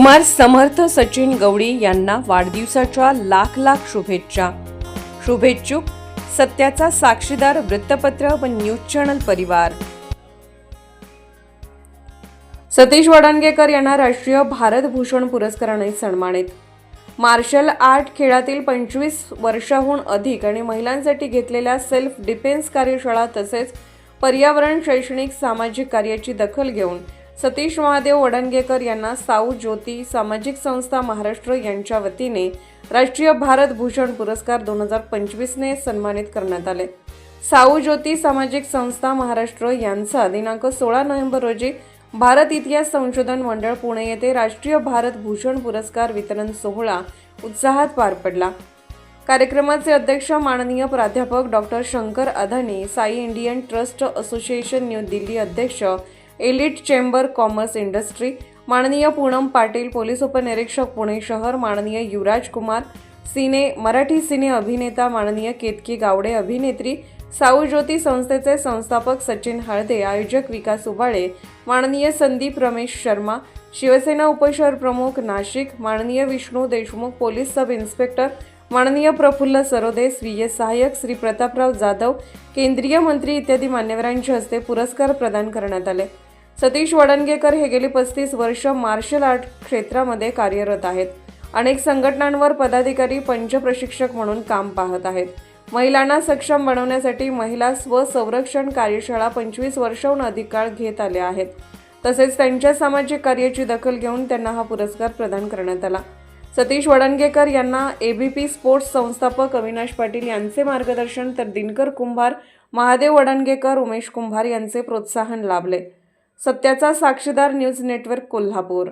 कुमार समर्थ सचिन गवळी यांना वाढदिवसाच्या लाख लाख शुभेच्छा. शुभेच्छुक सत्याचा साक्षीदार वृत्तपत्र व न्यूज चॅनल परिवार. सतीश वडांगेकर यांना राष्ट्रीय भारत भूषण पुरस्काराने सन्मानित. मार्शल आर्ट खेळातील पंचवीस वर्षाहून अधिक आणि महिलांसाठी घेतलेल्या सेल्फ डिफेन्स कार्यशाळा तसेच पर्यावरण शैक्षणिक सामाजिक कार्याची दखल घेऊन सतीश महादेव वडणगेकर यांना साऊ ज्योती सामाजिक संस्था महाराष्ट्र यांच्या वतीने राष्ट्रीय भारत भूषण पुरस्कार दोन हजार पंचवीसने सन्मानित करण्यात आले. साऊ ज्योती सामाजिक संस्था महाराष्ट्र यांचा दिनांक सोळा नोव्हेंबर रोजी भारत इतिहास संशोधन मंडळ पुणे येथे राष्ट्रीय भारत भूषण पुरस्कार वितरण सोहळा उत्साहात पार पडला. कार्यक्रमाचे अध्यक्ष माननीय प्राध्यापक doctor Shankar Adani Sai Indian trust association New Delhi अध्यक्ष एलिट चेंबर कॉमर्स इंडस्ट्री माननीय पूनम पाटील पोलीस उपनिरीक्षक पुणे शहर माननीय युवराज कुमार सिने मराठी सिने अभिनेता माननीय केतकी गावडे अभिनेत्री साऊ ज्योती संस्थेचे संस्थापक सचिन हळदे आयोजक विकास उबाळे माननीय संदीप रमेश शर्मा शिवसेना उपशहर प्रमुख नाशिक माननीय Vishnu Deshmukh police sub inspector माननीय प्रफुल्ल सरोदे स्वीय सहाय्यक श्री प्रतापराव जाधव केंद्रीय मंत्री इत्यादी मान्यवरांच्या हस्ते पुरस्कार प्रदान करण्यात आले. सतीश वडणगेकर हे गेली पस्तीस वर्ष मार्शल आर्ट क्षेत्रामध्ये कार्यरत आहेत. अनेक संघटनांवर पदाधिकारी पंच प्रशिक्षक म्हणून काम पाहत आहेत. महिलांना सक्षम बनवण्यासाठी महिला स्वसंरक्षण कार्यशाळा पंचवीस वर्षाहून अधिक काळ घेत आल्या आहेत. तसेच त्यांच्या सामाजिक कार्याची दखल घेऊन त्यांना हा पुरस्कार प्रदान करण्यात आला. सतीश वडणगेकर यांना एबीपी स्पोर्ट्स संस्थापक अविनाश पाटील यांचे मार्गदर्शन तर दिनकर कुंभार महादेव वडणगेकर उमेश कुंभार यांचे प्रोत्साहन लाभले. सत्याचा साक्षीदार न्यूज नेटवर्क कोल्हापूर.